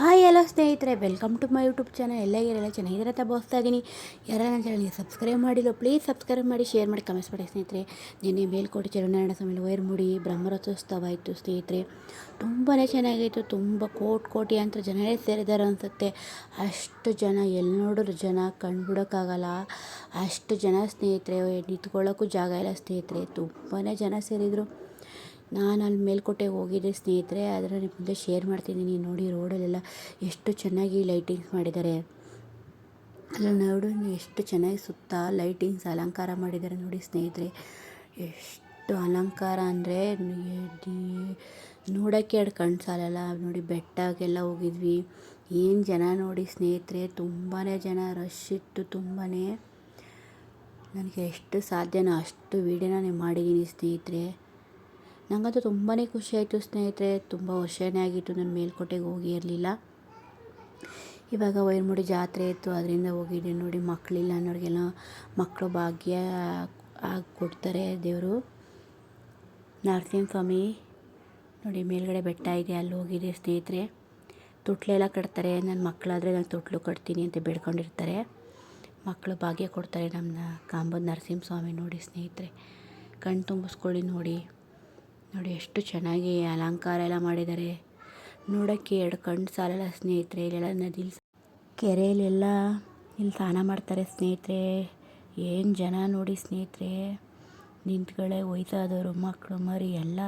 Hi ಎಲ್ಲ ಸ್ನೇಹಿತರೆ welcome to my YouTube channel ಎಲ್ಲ ಇರೋಲ್ಲ ಚೆನ್ನಾಗಿದ್ದಾರೆ ಅಂತ ಭಾವಿಸ್ತಾ ಇದ್ದೀನಿ. ಯಾರು ನನ್ನ ಚಾನಲ್ಗೆ ಸಬ್ಸ್ಕ್ರೈಬ್ ಮಾಡಿಲ್ಲ ಪ್ಲೀಸ್ ಸಬ್ಸ್ಕ್ರೈಬ್ ಮಾಡಿ ಶೇರ್ ಮಾಡಿ ಕಮೆಂಟ್ಸ್ ಮಾಡಿ ಸ್ನೇಹಿತರೆ. ನಿನ್ನೆ ಮೇಲ್ಕೋಟೆ ಚರಣಾರಾಯಣ ಸ್ವಾಮಿ ವೈರ್ಮುಡಿ ಬ್ರಹ್ಮರಥೋತ್ಸವ ಇತ್ತು ಸ್ನೇಹಿತರೆ. ತುಂಬಾ ಚೆನ್ನಾಗಿತ್ತು ತುಂಬ ಕೋಟಿ ಕೋಟಿ ಅಂತ ಜನರೇ ಸೇರಿದ್ದಾರೆ ಅನಿಸುತ್ತೆ. ಅಷ್ಟು ಜನ ಎಲ್ಲಿ ನೋಡಿದ್ರು ಜನ ಕಂಡುಬಿಡೋಕ್ಕಾಗಲ್ಲ. ಅಷ್ಟು ಜನ ಸ್ನೇಹಿತರೆ, ನಿಂತ್ಕೊಳ್ಳೋಕ್ಕೂ ಜಾಗ ಇಲ್ಲ ಸ್ನೇಹಿತರೆ. ತುಂಬಾ ಜನ ಸೇರಿದರು. ನಾನು ಅಲ್ಲಿ ಮೇಲ್ಕೋಟೆಗೆ ಹೋಗಿದ್ದೆ ಸ್ನೇಹಿತರೆ ಅದರ ನಿಮ್ಮ ಮುಂದೆ ಶೇರ್ ಮಾಡ್ತಿದ್ದೀನಿ. ನೋಡಿ, ರೋಡಲ್ಲೆಲ್ಲ ಎಷ್ಟು ಚೆನ್ನಾಗಿ ಲೈಟಿಂಗ್ಸ್ ಮಾಡಿದ್ದಾರೆ. ಅಲ್ಲಿ ನೋಡು ಎಷ್ಟು ಚೆನ್ನಾಗಿ ಸುತ್ತ ಲೈಟಿಂಗ್ಸ್ ಅಲಂಕಾರ ಮಾಡಿದ್ದಾರೆ ನೋಡಿ ಸ್ನೇಹಿತರೆ. ಎಷ್ಟು ಅಲಂಕಾರ ಅಂದರೆ ನೋಡೋಕ್ಕೆ ಎರಡು ಕಣ್ಣು ಸಾಲಲ್ಲ ನೋಡಿ ಬೆಟ್ಟಕ್ಕೆಲ್ಲ ಹೋಗಿದ್ವಿ. ಏನು ಜನ ನೋಡಿ ಸ್ನೇಹಿತರೆ ತುಂಬಾ ಜನ. ರಶ್ ಇತ್ತು ತುಂಬಾ ನನಗೆ ಎಷ್ಟು ಸಾಧ್ಯನೋ ಅಷ್ಟು ವೀಡಿಯೋನ ನೀವು ಮಾಡಿದ್ದೀನಿ ಸ್ನೇಹಿತರೆ. ನನಗಂತೂ ತುಂಬಾ ಖುಷಿ ಆಯಿತು ಸ್ನೇಹಿತರೆ. ತುಂಬ ವರ್ಷನೇ ಆಗಿತ್ತು ನಾನು ಮೇಲ್ಕೋಟೆಗೆ ಹೋಗಿ ಇರಲಿಲ್ಲ ಇವಾಗ ವೈರ್ಮುಡಿ ಜಾತ್ರೆ ಇತ್ತು, ಅದರಿಂದ ಹೋಗಿದ್ದೆ ನೋಡಿ ಮಕ್ಕಳಿಲ್ಲ ಅನ್ನೋರಿಗೆಲ್ಲ ಮಕ್ಕಳು ಭಾಗ್ಯ ಆಗಿ ಕೊಡ್ತಾರೆ ದೇವರು ನರಸಿಂಹಸ್ವಾಮಿ ನೋಡಿ ಮೇಲ್ಗಡೆ ಬೆಟ್ಟ ಇದೆ, ಅಲ್ಲಿ ಹೋಗಿದೆ ಸ್ನೇಹಿತರೆ. ತೊಟ್ಲೆಲ್ಲ ಕಟ್ತಾರೆ ನನ್ನ ಮಕ್ಕಳಾದರೆ ನಾನು ತೊಟ್ಲು ಕಟ್ತೀನಿ ಅಂತ ಬೇಡ್ಕೊಂಡಿರ್ತಾರೆ. ಮಕ್ಕಳು ಭಾಗ್ಯ ಕೊಡ್ತಾರೆ ನಮ್ಮ ಕಾಂಬದ ನರಸಿಂಹಸ್ವಾಮಿ ನೋಡಿ ಸ್ನೇಹಿತರೆ. ಕಣ್ಣು ತುಂಬಿಸ್ಕೊಳ್ಳಿ ನೋಡಿ. ನೋಡಿ ಎಷ್ಟು ಚೆನ್ನಾಗಿ ಅಲಂಕಾರ ಎಲ್ಲ ಮಾಡಿದ್ದಾರೆ. ನೋಡೋಕ್ಕೆ ಎರಡು ಕಣ್ಣು ಸಾಲಲ್ಲ ಸ್ನೇಹಿತರೆ, ಇಲ್ಲೆಲ್ಲ ನದಿಲಿ ಕೆರೆಯಲ್ಲೆಲ್ಲ ಇಲ್ಲಿ ಸ್ನಾನ ಮಾಡ್ತಾರೆ ಸ್ನೇಹಿತರೆ. ಏನು ಜನ ನೋಡಿ ಸ್ನೇಹಿತರೆ. ನಿಂತ್ಗಳೇ ವಯಸ್ಸಾದವರು ಮಕ್ಕಳು ಮರಿ, ಎಲ್ಲ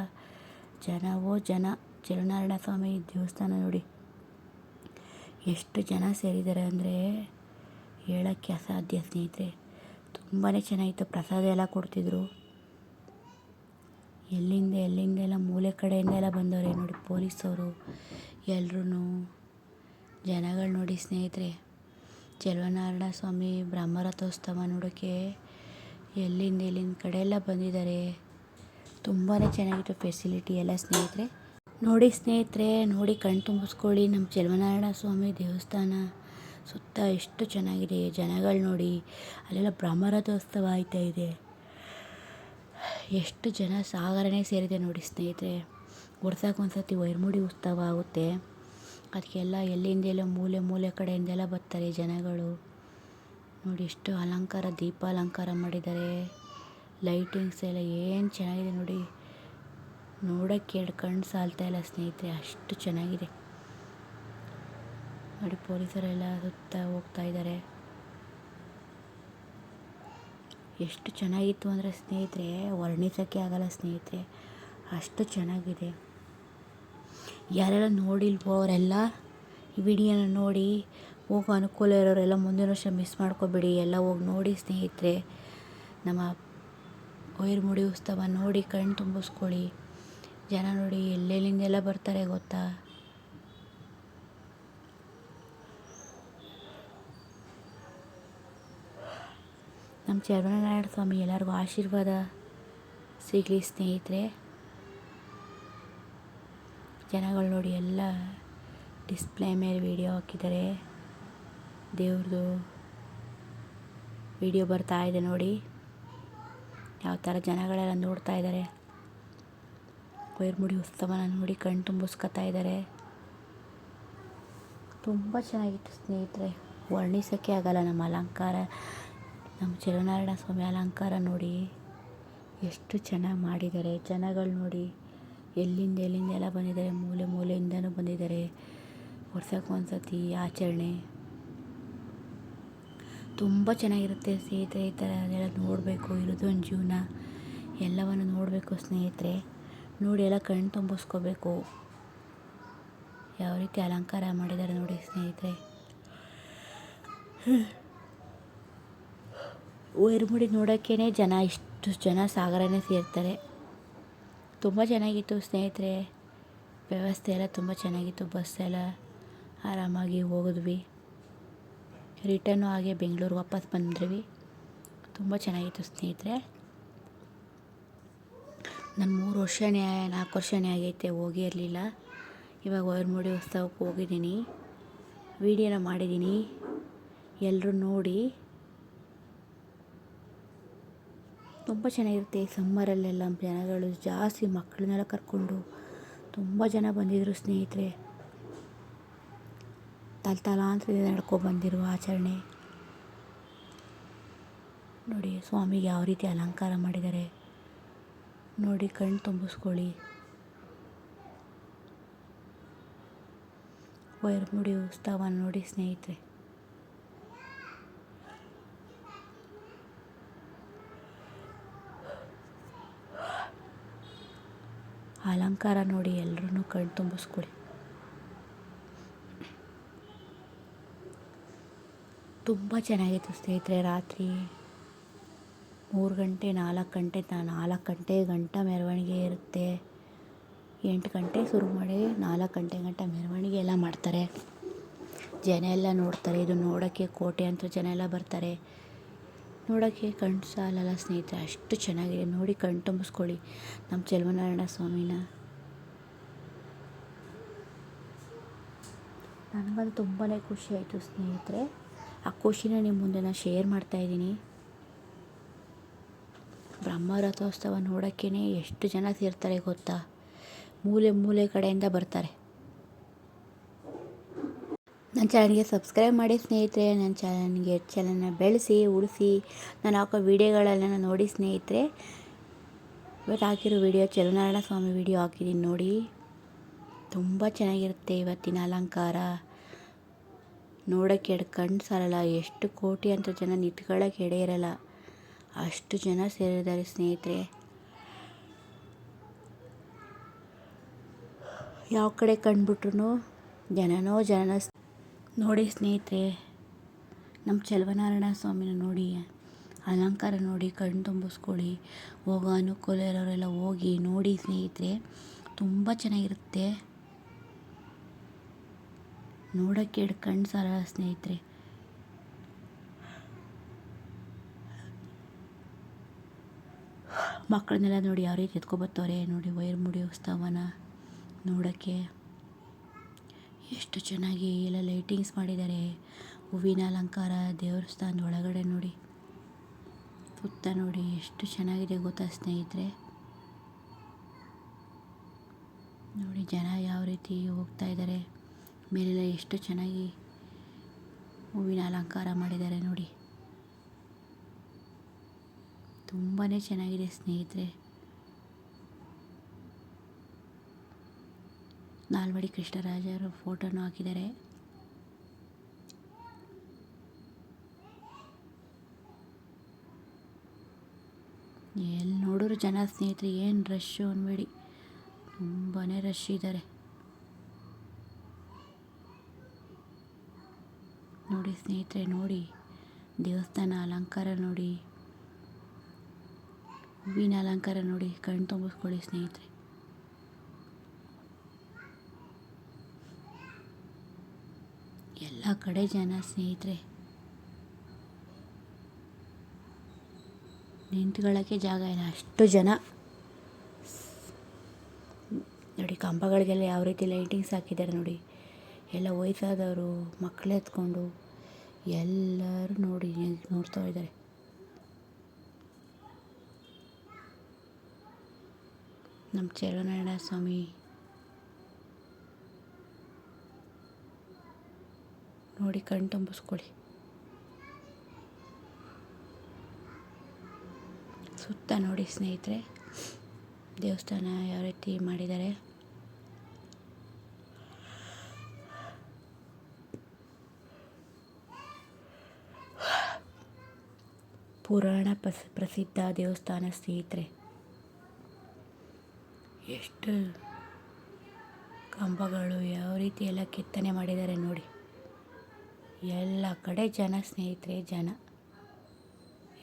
ಜನವೋ ಜನ. ಚಿರನಾರಾಯಣ ಸ್ವಾಮಿ ದೇವಸ್ಥಾನ ನೋಡಿ. ಎಷ್ಟು ಜನ ಸೇರಿದ್ದಾರೆ ಅಂದರೆ ಹೇಳೋಕ್ಕೆ ಅಸಾಧ್ಯ ಸ್ನೇಹಿತರೆ. ತುಂಬಾ ಚೆನ್ನಾಗಿತ್ತು, ಪ್ರಸಾದ ಎಲ್ಲ ಕೊಡ್ತಿದ್ರು. ಎಲ್ಲಿಂದ ಎಲ್ಲಿಂದೆಲ್ಲ ಮೂಲೆ ಕಡೆಯಿಂದೆಲ್ಲ ಬಂದವ್ರೆ ನೋಡಿ ಪೊಲೀಸವರು ಎಲ್ರೂ ಜನಗಳು ನೋಡಿ ಸ್ನೇಹಿತರೆ, ಚೆಲುವನಾರಾಯಣ ಸ್ವಾಮಿ ಬ್ರಹ್ಮರಥೋತ್ಸವ ನೋಡೋಕ್ಕೆ ಎಲ್ಲಿಂದ ಎಲ್ಲಿಂದ ಕಡೆಯೆಲ್ಲ ಎಲ್ಲ ಬಂದಿದ್ದಾರೆ. ತುಂಬಾ ಚೆನ್ನಾಗಿತ್ತು ಫೆಸಿಲಿಟಿ ಎಲ್ಲ ಸ್ನೇಹಿತರೆ. ನೋಡಿ ಸ್ನೇಹಿತರೆ, ನೋಡಿ ಕಣ್ಣು ತುಂಬಿಸ್ಕೊಳ್ಳಿ ನಮ್ಮ ಚೆಲುವನಾರಾಯಣ ಸ್ವಾಮಿ ದೇವಸ್ಥಾನ. ಸುತ್ತ ಎಷ್ಟು ಚೆನ್ನಾಗಿದೆ, ಜನಗಳು ನೋಡಿ. ಅಲ್ಲೆಲ್ಲ ಬ್ರಹ್ಮರಥೋತ್ಸವ ಆಯ್ತಾ ಇದೆ. ಎಷ್ಟು ಜನ ಸಾಗರನೇ ಸೇರಿದೆ ನೋಡಿ ಸ್ನೇಹಿತರೆ. ವರ್ಷಕ್ಕೆ ಒಂದು ಸರ್ತಿ ವೈರ್ಮುಡಿ ಉತ್ಸವ ಆಗುತ್ತೆ. ಅದಕ್ಕೆಲ್ಲ ಎಲ್ಲಿಂದ ಎಲ್ಲೋ ಮೂಲೆ ಮೂಲೆ ಕಡೆಯಿಂದೆಲ್ಲ ಬರ್ತಾರೆ ಜನಗಳು. ನೋಡಿ ಎಷ್ಟು ಅಲಂಕಾರ ದೀಪ ಅಲಂಕಾರ ಮಾಡಿದ್ದಾರೆ. ಲೈಟಿಂಗ್ಸ್ ಎಲ್ಲ ಏನು ಚೆನ್ನಾಗಿದೆ ನೋಡಿ. ನೋಡೋಕ್ಕೆ ಎರಡು ಕಣ್ಣು ಸಾಲ್ತಾ ಇಲ್ಲ ಸ್ನೇಹಿತರೆ, ಅಷ್ಟು ಚೆನ್ನಾಗಿದೆ. ನೋಡಿ ಪೊಲೀಸರೆಲ್ಲ ಸುತ್ತ ಹೋಗ್ತಾ ಇದ್ದಾರೆ. ಎಷ್ಟು ಚೆನ್ನಾಗಿತ್ತು ಅಂದರೆ ಸ್ನೇಹಿತರೆ, ವರ್ಣಿಸೋಕ್ಕೆ ಆಗಲ್ಲ ಸ್ನೇಹಿತರೆ. ಅಷ್ಟು ಚೆನ್ನಾಗಿದೆ. ಯಾರೆಲ್ಲ ನೋಡಿಲ್ವೋ ಅವರೆಲ್ಲ ಈ ವಿಡಿಯೋನ ನೋಡಿ, ಹೋಗೋ ಅನುಕೂಲ ಇರೋರೆಲ್ಲ ಮುಂದಿನ ವರ್ಷ ಮಿಸ್ ಮಾಡ್ಕೋಬೇಡಿ. ಎಲ್ಲ ಹೋಗಿ ನೋಡಿ ಸ್ನೇಹಿತರೆ, ನಮ್ಮ ವೈರ್ಮುಡಿ ಉತ್ಸವ ನೋಡಿ ಕಣ್ಣು ತುಂಬಿಸ್ಕೊಳ್ಳಿ. ಜನ ನೋಡಿ ಎಲ್ಲೆಲ್ಲಿಂದೆಲ್ಲ ಬರ್ತಾರೆ ಗೊತ್ತಾ? ನಮ್ಮ ಚರ್ಮನಾರಾಯಣ ಸ್ವಾಮಿ ಎಲ್ಲರಿಗೂ ಆಶೀರ್ವಾದ ಸಿಗಲಿ ಸ್ನೇಹಿತರೆ. ಜನಗಳು ನೋಡಿ ಎಲ್ಲ ಡಿಸ್ಪ್ಲೇ ಮೇಲೆ ವಿಡಿಯೋ ಹಾಕಿದ್ದಾರೆ. ದೇವ್ರದ್ದು ವಿಡಿಯೋ ಬರ್ತಾ ಇದೆ ನೋಡಿ. ಯಾವ ಥರ ಜನಗಳೆಲ್ಲ ನೋಡ್ತಾ ಇದ್ದಾರೆ. ವೈರ್ಮುಡಿ ಉತ್ಸವನ ನೋಡಿ ಕಣ್ಣು ತುಂಬಿಸ್ಕೊತಾ ಇದ್ದಾರೆ. ತುಂಬ ಚೆನ್ನಾಗಿತ್ತು ಸ್ನೇಹಿತರೆ. ವರ್ಣಿಸೋಕ್ಕೆ ಆಗಲ್ಲ ನಮ್ಮ ಅಲಂಕಾರ. ನಮ್ಮ ಚೆಲುವನಾರಾಯಣ ಸ್ವಾಮಿ ಅಲಂಕಾರ ನೋಡಿ ಎಷ್ಟು ಚೆನ್ನಾಗಿ ಮಾಡಿದ್ದಾರೆ. ಜನಗಳು ನೋಡಿ, ಎಲ್ಲಿಂದ ಎಲ್ಲಿಂದ ಎಲ್ಲ ಬಂದಿದ್ದಾರೆ. ಮೂಲೆ ಮೂಲೆಯಿಂದನೂ ಬಂದಿದ್ದಾರೆ. ವರ್ಷಕ್ಕೆ ಒಂದು ಸತಿ ಆಚರಣೆ. ತುಂಬ ಚೆನ್ನಾಗಿರುತ್ತೆ ಸ್ನೇಹಿತರೆ ಈ ಥರ ಅದೆಲ್ಲ ನೋಡಬೇಕು. ಇರೋದು ಒಂದು ಜೀವನ ಎಲ್ಲವನ್ನು ನೋಡಬೇಕು ಸ್ನೇಹಿತರೆ. ನೋಡಿ ಎಲ್ಲ ಕಣ್ಣು ತುಂಬಿಸ್ಕೋಬೇಕು. ಯಾವ ರೀತಿ ಅಲಂಕಾರ ಮಾಡಿದ್ದಾರೆ ನೋಡಿ ಸ್ನೇಹಿತರೆ. ವೈರ್ಮುಡಿ ನೋಡೋಕ್ಕೇ ಜನ ಇಷ್ಟು ಜನ ಸಾಗರನೇ ಸೇರ್ತಾರೆ. ತುಂಬ ಚೆನ್ನಾಗಿತ್ತು ಸ್ನೇಹಿತರೆ. ವ್ಯವಸ್ಥೆ ಎಲ್ಲ ತುಂಬ ಚೆನ್ನಾಗಿತ್ತು. ಬಸ್ ಎಲ್ಲ ಆರಾಮಾಗಿ ಹೋಗಿದ್ವಿ. ರಿಟರ್ನು ಹಾಗೆ ಬೆಂಗಳೂರು ವಾಪಸ್ ಬಂದ್ವಿ. ತುಂಬ ಚೆನ್ನಾಗಿತ್ತು ಸ್ನೇಹಿತರೆ. ನಾನು ಮೂರು ವರ್ಷನೇ, ನಾಲ್ಕು ವರ್ಷನೇ ಆಗೈತೆ ಹೋಗಿ ಇರಲಿಲ್ಲ. ಇವಾಗ ವೈರ್ಮುಡಿ ಉತ್ಸವಕ್ಕೆ ಹೋಗಿದ್ದೀನಿ. ವೀಡಿಯೋನ ಮಾಡಿದ್ದೀನಿ. ಎಲ್ಲರೂ ನೋಡಿ. ತುಂಬ ಚೆನ್ನಾಗಿರುತ್ತೆ ಸಮ್ಮರಲ್ಲೆಲ್ಲ ಜನಗಳು ಜಾಸ್ತಿ ಮಕ್ಕಳನ್ನೆಲ್ಲ ಕರ್ಕೊಂಡು ತುಂಬ ಜನ ಬಂದಿದ್ದರು ಸ್ನೇಹಿತರೆ. ತಲತಲಾಂತರದಿಂದ ನಡ್ಕೊಬಂದಿರುವ ಆಚರಣೆ. ನೋಡಿ, ಸ್ವಾಮಿಗೆ ಯಾವ ರೀತಿ ಅಲಂಕಾರ ಮಾಡಿದ್ದಾರೆ. ನೋಡಿ ಕಣ್ಣು ತುಂಬಿಸ್ಕೊಳ್ಳಿ. ವೈರ್ ಮುಡಿ ಉತ್ಸವ ನೋಡಿ ಸ್ನೇಹಿತರೆ. ಅಲಂಕಾರ ನೋಡಿ ಎಲ್ಲರೂ ಕಣ್ಣು ತುಂಬಿಸ್ಕೊಳ್ಳಿ ತುಂಬ ಚೆನ್ನಾಗಿತ್ತು ಸ್ನೇಹಿತರೆ ರಾತ್ರಿ. ಮೂರು ಗಂಟೆ, ನಾಲ್ಕು ಗಂಟೆ ನಾಲ್ಕು ಗಂಟೆ, ಗಂಟ ಮೆರವಣಿಗೆ ಇರುತ್ತೆ. ಎಂಟು ಗಂಟೆ ಶುರು ಮಾಡಿ ನಾಲ್ಕು ಗಂಟೆ, ಗಂಟ ಮೆರವಣಿಗೆ ಎಲ್ಲ ಮಾಡ್ತಾರೆ. ಜನ ಎಲ್ಲ ನೋಡ್ತಾರೆ, ಇದು ನೋಡೋಕ್ಕೆ ಕೋಟೆ ಅಂತ ಜನ ಎಲ್ಲ ಬರ್ತಾರೆ. ನೋಡೋಕ್ಕೆ ಕಣ್ಣು ಸಾಲಲ್ಲ ಸ್ನೇಹಿತರೆ, ಅಷ್ಟು ಚೆನ್ನಾಗಿದೆ. ನೋಡಿ ಕಣ್ಣು ತುಂಬಿಸ್ಕೊಳ್ಳಿ. ನಮ್ಮ ಚೆಲುವನಾರಾಯಣ ಸ್ವಾಮಿನ. ನನಗಂತೂ ತುಂಬಾ ಖುಷಿ ಆಯಿತು ಸ್ನೇಹಿತರೆ. ಆ ಖುಷಿನ ನಿಮ್ಮ ಮುಂದೆ ನಾನು ಶೇರ್ ಮಾಡ್ತಾಯಿದ್ದೀನಿ ಬ್ರಹ್ಮ ರಥೋತ್ಸವ ನೋಡೋಕ್ಕೇ ಎಷ್ಟು ಜನ ಸೇರ್ತಾರೆ ಗೊತ್ತಾ? ಮೂಲೆ ಮೂಲೆ ಕಡೆಯಿಂದ ಬರ್ತಾರೆ. ನನ್ನ ಚಾನಲ್ಗೆ ಸಬ್ಸ್ಕ್ರೈಬ್ ಮಾಡಿ ಸ್ನೇಹಿತರೆ, ನನ್ನ ಚಾನಲ್ಗೆ ಚಾನಲ್ನ ಬೆಳೆಸಿ, ಉಳಿಸಿ, ನಾನು ಹಾಕೋ ವೀಡಿಯೋಗಳೆಲ್ಲ ನೋಡಿ ಸ್ನೇಹಿತರೆ. ಇವತ್ತು ಹಾಕಿರೋ ವಿಡಿಯೋ ಚಲನಾರಾಯಣ ಸ್ವಾಮಿ ವಿಡಿಯೋ ಹಾಕಿದ್ದೀನಿ ನೋಡಿ. ತುಂಬ ಚೆನ್ನಾಗಿರುತ್ತೆ ಇವತ್ತಿನ ಅಲಂಕಾರ. ನೋಡೋಕ್ಕೆ ಎರಡು ಕಣ್ಣು ಸಾಲಲ್ಲ, ಎಷ್ಟು ಕೋಟಿ ಅಂತ ಜನ ನಿಂತ್ಕೊಳ್ಳೋಕೆ ಎಡೆ ಇರಲ್ಲ. ಅಷ್ಟು ಜನ ಸೇರಿದ್ದಾರೆ ಸ್ನೇಹಿತರೆ. ಯಾವ ಕಡೆ ಕಂಡುಬಿಟ್ರು ಜನನೋ ಜನ ನೋಡಿ ಸ್ನೇಹಿತರೆ ನಮ್ಮ ಚೆಲುವನಾರಾಯಣ ಸ್ವಾಮಿನ ನೋಡಿ, ಅಲಂಕಾರ ನೋಡಿ, ಕಣ್ಣು ತುಂಬಿಸ್ಕೊಳ್ಳಿ, ಹೋಗೋ ಅನುಕೂಲ ಇರೋರೆಲ್ಲ ಹೋಗಿ ನೋಡಿ ಸ್ನೇಹಿತರೆ, ತುಂಬ ಚೆನ್ನಾಗಿರುತ್ತೆ. ನೋಡೋಕ್ಕೆ ಎರಡು ಕಣ್ಣು ಸರ ಸ್ನೇಹಿತರೆ. ಮಕ್ಕಳನ್ನೆಲ್ಲ ನೋಡಿ ಯಾವ ರೀತಿ ಎತ್ಕೊಬತ್ತವ್ರೆ, ನೋಡಿ ವೈರ್ ಮುಡಿ ಉತ್ಸವನ ನೋಡೋಕ್ಕೆ ಎಷ್ಟು ಚೆನ್ನಾಗಿ ಎಲ್ಲ ಲೈಟಿಂಗ್ಸ್ ಮಾಡಿದ್ದಾರೆ. ಹೂವಿನ ಅಲಂಕಾರ, ದೇವಸ್ಥಾನದ ಒಳಗಡೆ ನೋಡಿ. ಸುತ್ತ ನೋಡಿ ಎಷ್ಟು ಚೆನ್ನಾಗಿದೆ ಗೊತ್ತಾ ಸ್ನೇಹಿತರೆ. ನೋಡಿ ಜನ ಯಾವ ರೀತಿ ಹೋಗ್ತಾ ಇದ್ದಾರೆ. ಮೇಲೆಲ್ಲ ಎಷ್ಟು ಚೆನ್ನಾಗಿ ಹೂವಿನ ಅಲಂಕಾರ ಮಾಡಿದ್ದಾರೆ ನೋಡಿ. ತುಂಬಾ ಚೆನ್ನಾಗಿದೆ ಸ್ನೇಹಿತರೆ. ನಾಲ್ವಡಿ ಕೃಷ್ಣರಾಜರ ಫೋಟೋನು ಹಾಕಿದ್ದಾರೆ. ಎಲ್ಲಿ ನೋಡಿದ್ರು ಜನ ಸ್ನೇಹಿತರು, ಏನು ರಶ್ಶು ಅನ್ಬೇಡಿ. ತುಂಬಾ ರಶ್ ಇದ್ದಾರೆ. ನೋಡಿ ಸ್ನೇಹಿತರೆ, ನೋಡಿ. ದೇವಸ್ಥಾನ ಅಲಂಕಾರ ನೋಡಿ. ಹೂವಿನ ಅಲಂಕಾರ ನೋಡಿ. ಕಣ್ಣು ತುಂಬಿಸ್ಕೊಳ್ಳಿ ಸ್ನೇಹಿತರೆ. ಎಲ್ಲ ಕಡೆ ಜನ ಸ್ನೇಹಿತರೆ. ನಿಂತ್ಕೊಳ್ಳೋಕ್ಕೆ ಜಾಗ ಇಲ್ಲ. ಅಷ್ಟು ಜನ. ನೋಡಿ, ಕಂಬಗಳಿಗೆಲ್ಲ ಯಾವ ರೀತಿ ಲೈಟಿಂಗ್ಸ್ ಹಾಕಿದ್ದಾರೆ ನೋಡಿ. ಎಲ್ಲ ವಯಸ್ಸಾದವರು, ಮಕ್ಕಳು ಎತ್ಕೊಂಡು ಎಲ್ಲರೂ ನೋಡಿ ನೋಡ್ತಾ ಇದ್ದಾರೆ. ನಮ್ಮ ಚೆಲುವನಾರಾಯಣ ಸ್ವಾಮಿ ನೋಡಿ ಕಣ್ಣು ತುಂಬಿಸ್ಕೊಳ್ಳಿ. ಸುತ್ತ ನೋಡಿ ಸ್ನೇಹಿತರೆ, ದೇವಸ್ಥಾನ ಯಾವ ರೀತಿ ಮಾಡಿದ್ದಾರೆ. ಪುರಾಣ ಪ್ರಸ, ಪ್ರಸಿದ್ಧ ದೇವಸ್ಥಾನ ಸ್ನೇಹಿತರೆ. ಎಷ್ಟು ಕಂಬಗಳು ಯಾವ ರೀತಿ ಎಲ್ಲ ಕೆತ್ತನೆ ಮಾಡಿದ್ದಾರೆ ನೋಡಿ. ಎಲ್ಲ ಕಡೆ ಜನ ಸ್ನೇಹಿತರೆ, ಜನ.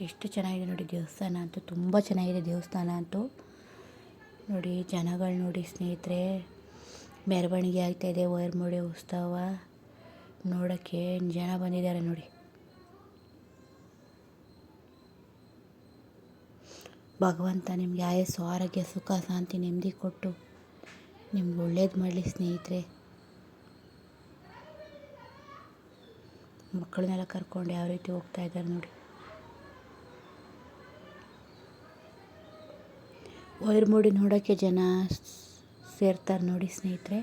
ಎಷ್ಟು ಚೆನ್ನಾಗಿದೆ ನೋಡಿ ದೇವಸ್ಥಾನ ಅಂತೂ, ತುಂಬ ಚೆನ್ನಾಗಿದೆ ದೇವಸ್ಥಾನ ಅಂತೂ. ನೋಡಿ ಜನಗಳು ನೋಡಿ ಸ್ನೇಹಿತರೆ, ಮೆರವಣಿಗೆ ಆಗ್ತಾಯಿದೆ ವೈರ್ಮುಡಿ ಉತ್ಸವ. ನೋಡೋಕ್ಕೆ ಜನ ಬಂದಿದ್ದಾರೆ ನೋಡಿ. ಭಗವಂತ ನಿಮಗೆ ಆಯಸ್ಸು, ಆರೋಗ್ಯ, ಸುಖ, ಶಾಂತಿ, ನೆಮ್ಮದಿ ಕೊಟ್ಟು ನಿಮ್ಗೆ ಒಳ್ಳೇದು ಮಾಡಲಿ ಸ್ನೇಹಿತರೆ. ಮಕ್ಕಳನ್ನೆಲ್ಲ ಕರ್ಕೊಂಡು ಯಾವ ರೀತಿ ಹೋಗ್ತಾ ಇದ್ದಾರೆ ನೋಡಿ. ವೈರ್ ಮೂಡಿ ನೋಡೋಕ್ಕೆ ಜನ ಸೇರ್ತಾರೆ ನೋಡಿ ಸ್ನೇಹಿತರೆ.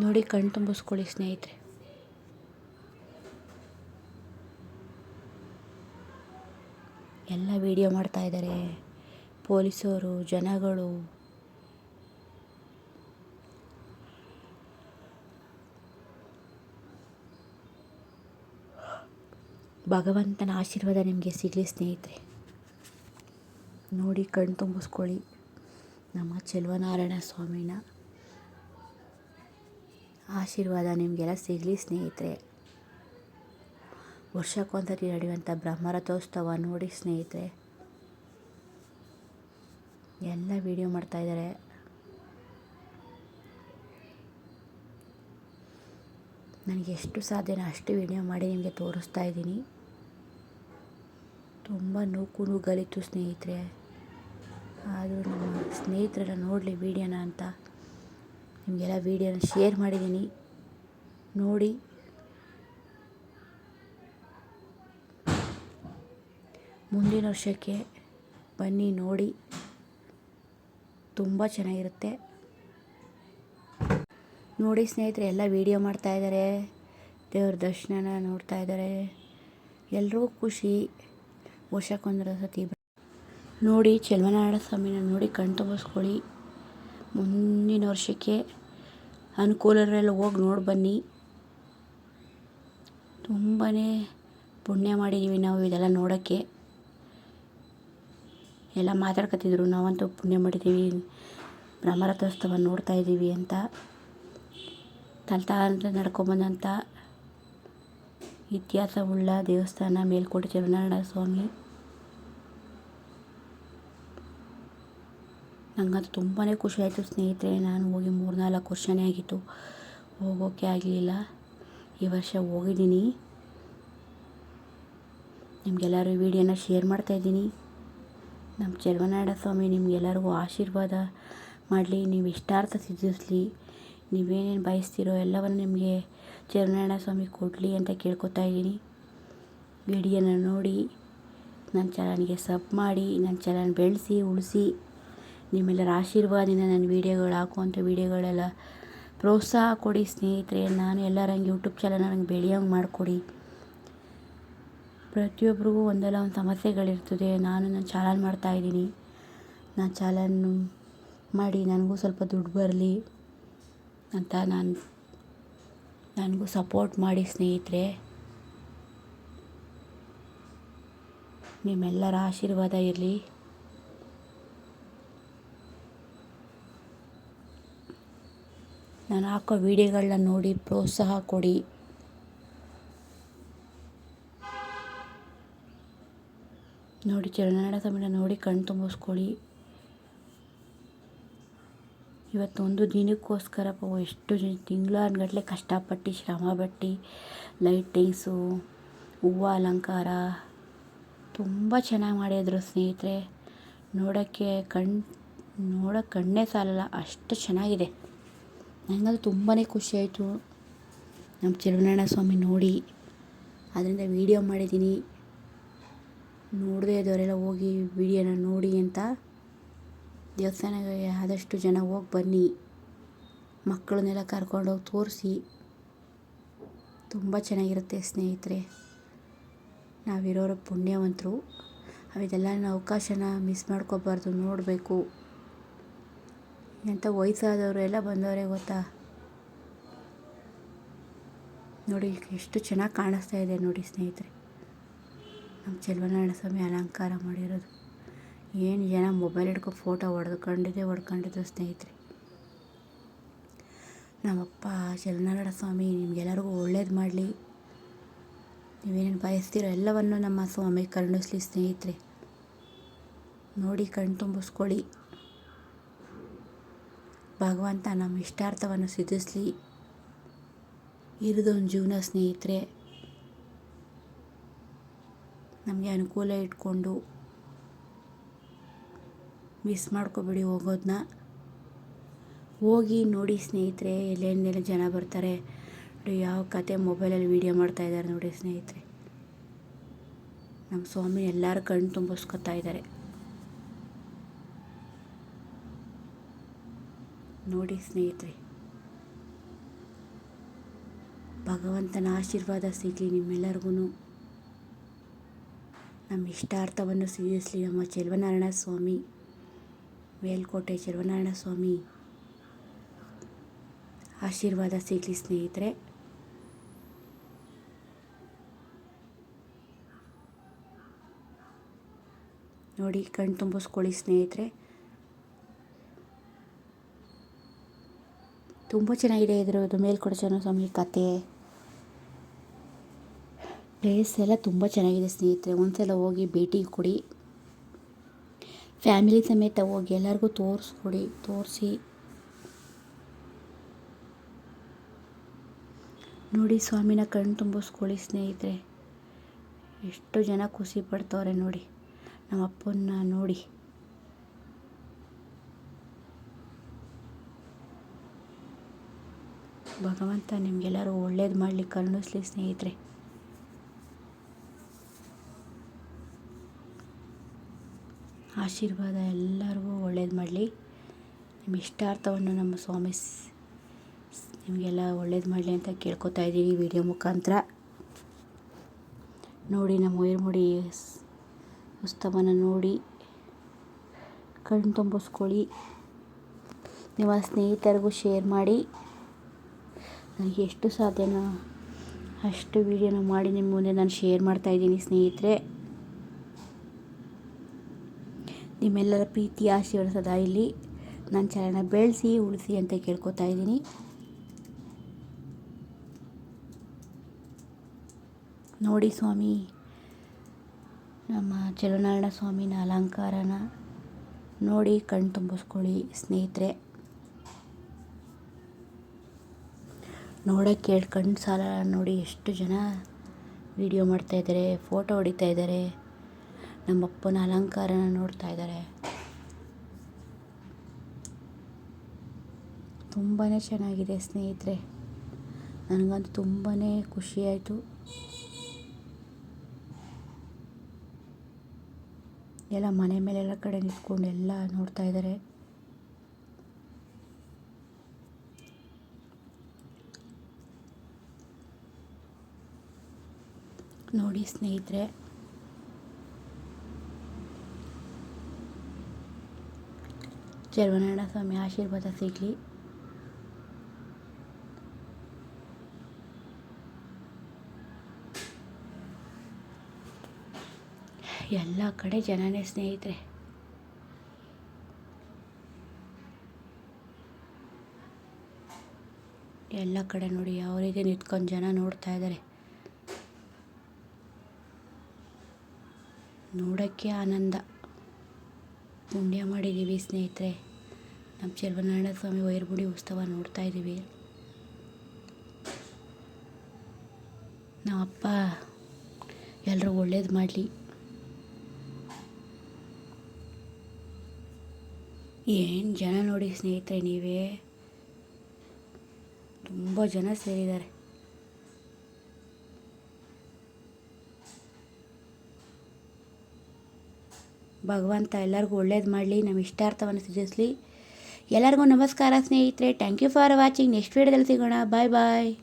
ನೋಡಿ ಕಣ್ ತುಂಬಿಸ್ಕೊಳ್ಳಿ ಸ್ನೇಹಿತರೆ. ಎಲ್ಲ ವಿಡಿಯೋ ವೀಡಿಯೋ ಮಾಡ್ತಾಯಿದ್ದಾರೆ ಪೊಲೀಸವರು ಜನಗಳು ಭಗವಂತನ ಆಶೀರ್ವಾದ ನಿಮಗೆ ಸಿಗಲಿ ಸ್ನೇಹಿತರೆ. ನೋಡಿ ಕಣ್ಣು ತುಂಬಿಸ್ಕೊಳ್ಳಿ. ನಮ್ಮ ಚೆಲುವನಾರಾಯಣ ಸ್ವಾಮಿನ ಆಶೀರ್ವಾದ ನಿಮಗೆಲ್ಲ ಸಿಗಲಿ ಸ್ನೇಹಿತರೆ. ವರ್ಷಕ್ಕೊಂದರಿ ನಡೆಯುವಂಥ ಬ್ರಹ್ಮರಥೋತ್ಸವ ನೋಡಿ ಸ್ನೇಹಿತರೆ. ಎಲ್ಲ ವಿಡಿಯೋ ಮಾಡ್ತಾಯಿದ್ದಾರೆ ನನಗೆ ಎಷ್ಟು ಸಾಧ್ಯನೋ ಅಷ್ಟು ವಿಡಿಯೋ ಮಾಡಿ ನಿಮಗೆ ತೋರಿಸ್ತಾ ಇದ್ದೀನಿ. ತುಂಬ ನೂಕು ನುಗ್ಗಲಿತ್ತು ಸ್ನೇಹಿತರೆ. ಆದರೂ ನಮ್ಮ ಸ್ನೇಹಿತರೆಲ್ಲ ನೋಡಲಿ ವೀಡಿಯೋನ ಅಂತ. ನಿಮಗೆಲ್ಲ ವೀಡಿಯೋನ ಶೇರ್ ಮಾಡಿದ್ದೀನಿ. ನೋಡಿ. ಮುಂದಿನ ವರ್ಷಕ್ಕೆ ಬನ್ನಿ, ನೋಡಿ. ತುಂಬ ಚೆನ್ನಾಗಿರುತ್ತೆ. ನೋಡಿ ಸ್ನೇಹಿತರೆ, ಎಲ್ಲ ವೀಡಿಯೋ ಮಾಡ್ತಾಯಿದ್ದಾರೆ ದೇವ್ರ ದರ್ಶನನ ನೋಡ್ತಾ ಇದ್ದಾರೆ. ಎಲ್ರಿಗೂ ಖುಷಿ. ವರ್ಷಕ್ಕೊಂದರ ಸತಿ ನೋಡಿ ಚೆಲುವನಾರಾಯಣ ಸ್ವಾಮಿನ ನೋಡಿ ಕಣ್ ತುಂಬಿಸ್ಕೊಳ್ಳಿ ಮುಂದಿನ ವರ್ಷಕ್ಕೆ ಅನುಕೂಲರೆಲ್ಲ ಹೋಗಿ ನೋಡಿ ಬನ್ನಿ. ತುಂಬಾ ಪುಣ್ಯ ಮಾಡಿದ್ದೀವಿ ನಾವು ಇದೆಲ್ಲ ನೋಡೋಕ್ಕೆ. ಎಲ್ಲ ಮಾತಾಡ್ಕೊತಿದ್ರು ನಾವಂತೂ ಪುಣ್ಯ ಮಾಡಿದ್ದೀವಿ ಬ್ರಹ್ಮರಥೋತ್ಸವ ನೋಡ್ತಾ ಇದ್ದೀವಿ ಅಂತ. ತಲೆತಾಂತ ನಡ್ಕೊಂಬಂದಂಥ ಇತಿಹಾಸವುಳ್ಳ ದೇವಸ್ಥಾನ ಮೇಲ್ಕೋಟೆ ಚೆಲುವನಾರಾಯಣ ಸ್ವಾಮಿ ನನಗಂತೂ ತುಂಬಾ ಖುಷಿ ಆಯಿತು ಸ್ನೇಹಿತರೆ, ನಾನು ಹೋಗಿ ಮೂರು ನಾಲ್ಕು ವರ್ಷನೇ ಆಗಿತ್ತು. ಹೋಗೋಕ್ಕೆ ಆಗಲಿಲ್ಲ. ಈ ವರ್ಷ ಹೋಗಿದ್ದೀನಿ. ನಿಮಗೆಲ್ಲರೂ ವಿಡಿಯೋನ ಶೇರ್ ಮಾಡ್ತಾಯಿದ್ದೀನಿ ನಮ್ಮ ಚೆಲುವನಾರಾಯಣ ಸ್ವಾಮಿ ನಿಮಗೆಲ್ಲರಿಗೂ ಆಶೀರ್ವಾದ ಮಾಡಲಿ. ನೀವು ಇಷ್ಟಾರ್ಥ ಸಿದ್ಧಿಸಲಿ ನೀವೇನೇನು ಬಯಸ್ತೀರೋ ಎಲ್ಲವನ್ನು ನಿಮಗೆ ಚೆಲುವನಾರಾಯಣ ಸ್ವಾಮಿ ಕೊಡಲಿ ಅಂತ ಕೇಳ್ಕೊತಾ ಇದ್ದೀನಿ. ವಿಡಿಯೋನ ನೋಡಿ, ನನ್ನ ಚಾನಲ್ಗೆ ಸಬ್ ಮಾಡಿ, ನನ್ನ ಚಾನಲ್ ಬೆಳೆಸಿ, ಉಳಿಸಿ, ನಿಮ್ಮೆಲ್ಲರ ಆಶೀರ್ವಾದದಿಂದ ನನ್ನ ವೀಡಿಯೋಗಳು ಹಾಕುವಂಥ ವೀಡಿಯೋಗಳೆಲ್ಲ ಪ್ರೋತ್ಸಾಹ ಕೊಡಿ ಸ್ನೇಹಿತರೆ. ನಾನು ಎಲ್ಲರಂಗೆ ಯೂಟ್ಯೂಬ್ ಚಾನಲ್ ನನಗೆ ಬೆಳೆಯೋಂಗೆ ಮಾಡಿಕೊಡಿ. ಪ್ರತಿಯೊಬ್ಬರಿಗೂ ಒಂದಲ್ಲ ಒಂದು ಸಮಸ್ಯೆಗಳಿರ್ತದೆ. ನಾನು ನನ್ನ ಚಾನಲ್ ಮಾಡ್ತಾಯಿದ್ದೀನಿ ನಾನು ಚಾಲನ್ನು ಮಾಡಿ, ನನಗೂ ಸ್ವಲ್ಪ ದುಡ್ಡು ಬರಲಿ ಅಂತ ನಾನು ನನಗೂ ಸಪೋರ್ಟ್ ಮಾಡಿ ಸ್ನೇಹಿತರೆ. ನಿಮ್ಮೆಲ್ಲರ ಆಶೀರ್ವಾದ ಇರಲಿ. ನಾನು ಹಾಕೋ ವಿಡಿಯೋಗಳನ್ನ ನೋಡಿ ಪ್ರೋತ್ಸಾಹ ಕೊಡಿ. ನೋಡಿ ಚಲನಚಿತ್ರ ಸಮಯ ನೋಡಿ ಕಣ್ ತುಂಬಿಸ್ಕೊಳ್ಳಿ. ಇವತ್ತೊಂದು ದಿನಕ್ಕೋಸ್ಕರ ಪಾಪ ಎಷ್ಟು ತಿಂಗಳಾನ್ಗಟ್ಲೆ ಕಷ್ಟಪಟ್ಟು, ಶ್ರಮಪಟ್ಟು ಲೈಟಿಂಗ್ಸು ಹೂವು ಅಲಂಕಾರ ತುಂಬ ಚೆನ್ನಾಗಿ ಮಾಡಿದರು ಸ್ನೇಹಿತರೆ. ನೋಡೋಕ್ಕೆ ಕಣ್ ನೋಡೋಕ್ಕೆ ಕಣ್ಣೇ ಸಾಲಲ್ಲ, ಅಷ್ಟು ಚೆನ್ನಾಗಿದೆ. ನನಗಂತೂ ತುಂಬಾ ಖುಷಿ ಆಯಿತು. ನಮ್ಮ ಚೆಲುವನಾರಾಯಣ ಸ್ವಾಮಿ ನೋಡಿ, ಅದರಿಂದ ವೀಡಿಯೋ ಮಾಡಿದ್ದೀನಿ. ನೋಡದೇ ಇದ್ದವರೆಲ್ಲ ಹೋಗಿ ವೀಡಿಯೋನ ನೋಡಿ ಅಂತ ದೇವಸ್ಥಾನಗಳಿಗೆ ಆದಷ್ಟು ಜನ ಹೋಗಿ ಬನ್ನಿ. ಮಕ್ಕಳನ್ನೆಲ್ಲ ಕರ್ಕೊಂಡೋಗಿ ತೋರಿಸಿ. ತುಂಬ ಚೆನ್ನಾಗಿರುತ್ತೆ ಸ್ನೇಹಿತರೆ. ನಾವಿರೋರು ಪುಣ್ಯವಂತರು. ಅವಿದೆಲ್ಲ ಅವಕಾಶನ ಮಿಸ್ ಮಾಡ್ಕೋಬಾರ್ದು ನೋಡಬೇಕು. ಎಂಥ ವಯಸ್ಸಾದವರು ಎಲ್ಲ ಬಂದವರೇ ಗೊತ್ತಾ? ನೋಡಿ, ಎಷ್ಟು ಚೆನ್ನಾಗಿ ಕಾಣಿಸ್ತಾ ಇದೆ ನೋಡಿ ಸ್ನೇಹಿತರೆ. ನಮ್ಮ ಚೆಲುವನಾರಾಯಣ ಸ್ವಾಮಿ ಅಲಂಕಾರ ಮಾಡಿರೋದು. ಏನು ಜನ ಮೊಬೈಲ್ ಹಿಡ್ಕೊ ಫೋಟೋ ಹೊಡೆದುಕೊಂಡಿದ್ದೆ ಹೊಡ್ಕೊಂಡಿದ್ದು ಸ್ನೇಹಿತರೆ. ನಮ್ಮಪ್ಪ ಚೆಲುವನಾರಾಯಣ ಸ್ವಾಮಿ, ನಿಮಗೆಲ್ಲರಿಗೂ ಒಳ್ಳೇದು ಮಾಡಲಿ. ನೀವೇನೇನು ಬಯಸ್ತೀರೋ ಎಲ್ಲವನ್ನು ನಮ್ಮ ಸ್ವಾಮಿ ಕರುಣಿಸ್ಲಿ ಸ್ನೇಹಿತರೆ. ನೋಡಿ ಕಣ್ಣು ತುಂಬಿಸ್ಕೊಳ್ಳಿ. ಭಗವಂತ ನಮ್ಮ ಇಷ್ಟಾರ್ಥವನ್ನು ಸಿದ್ಧಿಸಲಿ. ಇರೋದೊಂದು ಜೀವನ ಸ್ನೇಹಿತರೆ. ನಮಗೆ ಅನುಕೂಲ ಇಟ್ಕೊಂಡು. ಮಿಸ್ ಮಾಡ್ಕೋಬೇಡಿ ಹೋಗೋದನ್ನ ಹೋಗಿ ನೋಡಿ ಸ್ನೇಹಿತರೆ, ಎಲ್ಲೆಲ್ಲೆಲ್ಲ ಜನ ಬರ್ತಾರೆ. ನೋಡಿ ಯಾವ ಕತೆ ಮೊಬೈಲಲ್ಲಿ ವೀಡಿಯೋ ಮಾಡ್ತಾಯಿದ್ದಾರೆ ನೋಡಿ ಸ್ನೇಹಿತರೆ. ನಮ್ಮ ಸ್ವಾಮಿ ಎಲ್ಲರ ಕಣ್ಣು ತುಂಬಿಸ್ಕೊತಾ ಇದ್ದಾರೆ. ನೋಡಿ ಸ್ನೇಹಿತರೆ. ಭಗವಂತನ ಆಶೀರ್ವಾದ ಸಿಗಲಿ ನಿಮ್ಮೆಲ್ಲರಿಗೂ ನಮ್ಮ ಇಷ್ಟಾರ್ಥವನ್ನು ಸಿದ್ಧಿಸಲಿ ನಮ್ಮ ಚೆಲುವನಾರಾಯಣ ಸ್ವಾಮಿ. ಮೇಲ್ಕೋಟೆ ಶಿವನಾರಾಯಣ ಸ್ವಾಮಿ ಆಶೀರ್ವಾದ ಸಿಗಲಿ ಸ್ನೇಹಿತರೆ. ನೋಡಿ ಕಣ್ಣು ತುಂಬಿಸ್ಕೊಳ್ಳಿ ಸ್ನೇಹಿತರೆ. ತುಂಬ ಚೆನ್ನಾಗಿದೆ ಇದ್ರದ್ದು ಮೇಲ್ಕೋಟೆ ಶಿವನ ಸ್ವಾಮಿ ಕತೆ. ಪ್ಲೇಸ್ ಎಲ್ಲ ತುಂಬ ಚೆನ್ನಾಗಿದೆ ಸ್ನೇಹಿತರೆ. ಒಂದ್ಸಲ ಹೋಗಿ ಭೇಟಿ ಕೊಡಿ. ಫ್ಯಾಮಿಲಿ ಸಮೇತ ಹೋಗಿ ಎಲ್ಲರಿಗೂ ತೋರಿಸ್ಕೊಡಿ, ತೋರಿಸಿ. ನೋಡಿ ಸ್ವಾಮಿನ ಕಣ್ಣು ತುಂಬಿಸ್ಕೊಳ್ಳಿ ಸ್ನೇಹಿತರೆ. ಎಷ್ಟು ಜನ ಖುಷಿ ಪಡ್ತವ್ರೆ ನೋಡಿ. ನಮ್ಮ ಅಪ್ಪನ್ನ ನೋಡಿ. ಭಗವಂತ ನಿಮಗೆಲ್ಲರೂ ಒಳ್ಳೇದು ಮಾಡಲಿ ಕರುಣಿಸ್ಲಿ ಸ್ನೇಹಿತರೆ. ಆಶೀರ್ವಾದ ಎಲ್ಲರಿಗೂ ಒಳ್ಳೇದು ಮಾಡಲಿ. ನಿಮ್ಮ ಇಷ್ಟಾರ್ಥವನ್ನು ನಮ್ಮ ಸ್ವಾಮಿ ನಿಮಗೆಲ್ಲ ಒಳ್ಳೇದು ಮಾಡಲಿ ಅಂತ ಕೇಳ್ಕೊತಾ ಇದ್ದೀನಿ ವಿಡಿಯೋ ಮುಖಾಂತರ. ನೋಡಿ ನಮ್ಮ ವೈರ್ಮುಡಿ ಉತ್ಸವನ ನೋಡಿ, ಕಣ್ಣು ತುಂಬಿಸ್ಕೊಳ್ಳಿ. ನಿಮ್ಮ ಸ್ನೇಹಿತರಿಗೂ ಶೇರ್ ಮಾಡಿ. ನನಗೆ ಎಷ್ಟು ಸಾಧ್ಯನೋ ಅಷ್ಟು ವಿಡಿಯೋನ ಮಾಡಿ ನಿಮ್ಮ ಮುಂದೆ ನಾನು ಶೇರ್ ಮಾಡ್ತಾಯಿದ್ದೀನಿ ಸ್ನೇಹಿತರೆ. ನಿಮ್ಮೆಲ್ಲರ ಪ್ರೀತಿ ಆಶೀರ್ವಾದ ಸದಾ ಇಲ್ಲಿ ನನ್ನ ಚಾನಲ್ನ ಬೆಳೆಸಿ, ಉಳಿಸಿ ಅಂತ ಕೇಳ್ಕೊತಾ ಇದ್ದೀನಿ. ನೋಡಿ ಸ್ವಾಮಿ, ನಮ್ಮ ಚಲನಾರಾಯಣ ಸ್ವಾಮಿನ ಅಲಂಕಾರನ ನೋಡಿ ಕಣ್ಣು ತುಂಬಿಸ್ಕೊಳ್ಳಿ ಸ್ನೇಹಿತರೆ. ನೋಡೋಕ್ಕೆ ಕೇಳಿ ಕಣ್ಣು ಸಾಲ ನೋಡಿ ಎಷ್ಟು ಜನ ವಿಡಿಯೋ ಮಾಡ್ತಾಯಿದ್ದಾರೆ ಫೋಟೋ ಹೊಡಿತಾ ಇದ್ದಾರೆ. ನಮ್ಮಪ್ಪನ ಅಲಂಕಾರನ ನೋಡ್ತಾ ಇದ್ದಾರೆ. ತುಂಬಾ ಚೆನ್ನಾಗಿದೆ ಸ್ನೇಹಿತರೆ. ನನಗಂತೂ ತುಂಬಾ ಖುಷಿಯಾಯಿತು. ಎಲ್ಲ ಮನೆ ಮೇಲೆಲ್ಲ ಕಡೆ ನಿಂತ್ಕೊಂಡು ಎಲ್ಲ ನೋಡ್ತಾ ಇದ್ದಾರೆ. ನೋಡಿ ಸ್ನೇಹಿತರೆ ಚರ್ವನಾರಾಯಣ ಸ್ವಾಮಿ ಆಶೀರ್ವಾದ ಸಿಗಲಿ. ಎಲ್ಲ ಕಡೆ ಜನನೇ ಸ್ನೇಹಿತರೆ. ಎಲ್ಲ ಕಡೆ ನೋಡಿ ಯಾವ ರೀತಿ ನಿಂತ್ಕೊಂಡು ಜನ ನೋಡ್ತಾ ಇದ್ದಾರೆ. ನೋಡೋಕ್ಕೆ ಆನಂದ. ಪುಣ್ಯ ಮಾಡಿದ್ದೀವಿ ಸ್ನೇಹಿತರೆ. ನಮ್ಮ ಚೆಲುವನಾರಾಯಣ ಸ್ವಾಮಿ ವೈರ್ಗುಡಿ ಉತ್ಸವ ನೋಡ್ತಾ ಇದ್ದೀವಿ. ನಮ್ಮಪ್ಪ ಎಲ್ಲರೂ ಒಳ್ಳೇದು ಮಾಡಲಿ. ಏನು ಜನ ನೋಡಿ ಸ್ನೇಹಿತರೆ ನೀವೇ? ತುಂಬ ಜನ ಸೇರಿದ್ದಾರೆ. ಭಗವಂತ ಎಲ್ಲರಿಗೂ ಒಳ್ಳೇದು ಮಾಡಲಿ ನಮ್ಮ ಇಷ್ಟಾರ್ಥವನ್ನು ಸಿದ್ಧಿಸಲಿ ಎಲ್ಲರಿಗೂ ನಮಸ್ಕಾರ ಸ್ನೇಹಿತರೆ. Thank you for watching next ವೀಡಿಯೋದಲ್ಲಿ ಸಿಗೋಣ. ಬಾಯ್ ಬಾಯ್